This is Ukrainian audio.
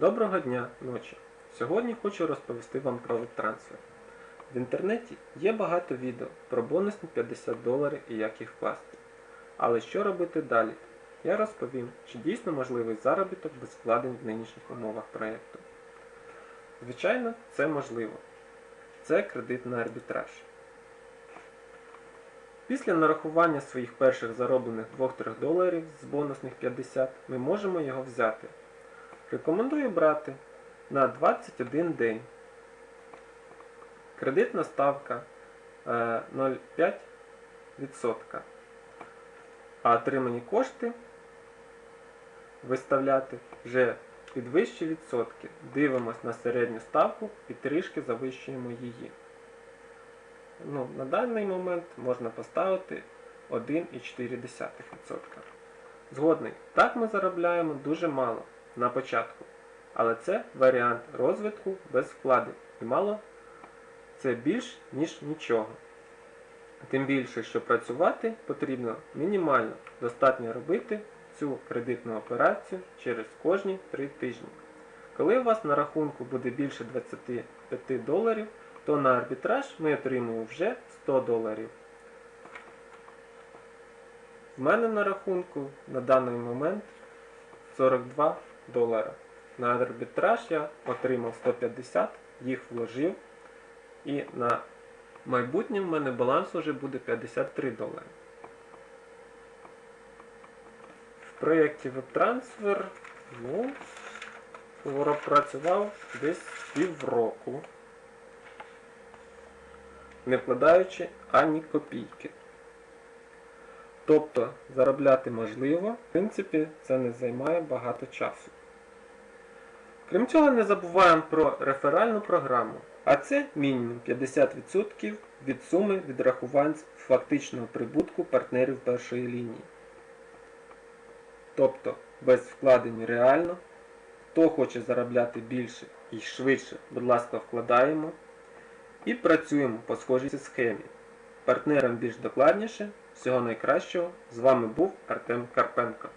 Доброго дня ночі! Сьогодні хочу розповісти вам про веб-трансфер. В інтернеті є багато відео про бонусні 50 доларів і як їх вкласти. Але що робити далі? Я розповім, чи дійсно можливий заробіток без вкладень в нинішніх умовах проєкту. Звичайно, це можливо. Це кредит на арбітраж. Після нарахування своїх перших зароблених 2-3 доларів з бонусних 50 ми можемо його взяти. Рекомендую брати на 21 день. Кредитна ставка е, 0,5%. А отримані кошти виставляти вже під вищі відсотки. Дивимось на середню ставку і трішки завищуємо її. Ну, на даний момент можна поставити 1,4%. Згодний, так ми заробляємо дуже мало на початку. Але це варіант розвитку без вкладень. І мало це більш, ніж нічого. Тим більше, що працювати потрібно мінімально. Достатньо робити цю кредитну операцію через кожні 3 тижні. Коли у вас на рахунку буде більше 25 доларів, то на арбітраж ми отримуємо вже 100 доларів. В мене на рахунку на даний момент 42 долара. На арбітраж я отримав 150, їх вложив. І на майбутнє в мене баланс вже буде 53 долари. В проєкті WebTransfer ну, працював десь півроку, не вкладаючи ані копійки. Тобто заробляти можливо, в принципі, це не займає багато часу. Крім цього, не забуваємо про реферальну програму, а це мінімум 50% від суми відрахувань фактичного прибутку партнерів першої лінії. Тобто без вкладень реально. Хто хоче заробляти більше і швидше, будь ласка, вкладаємо. І працюємо по схожій схемі. Партнерам більш докладніше. Всього найкращого. З вами був Артем Карпенко.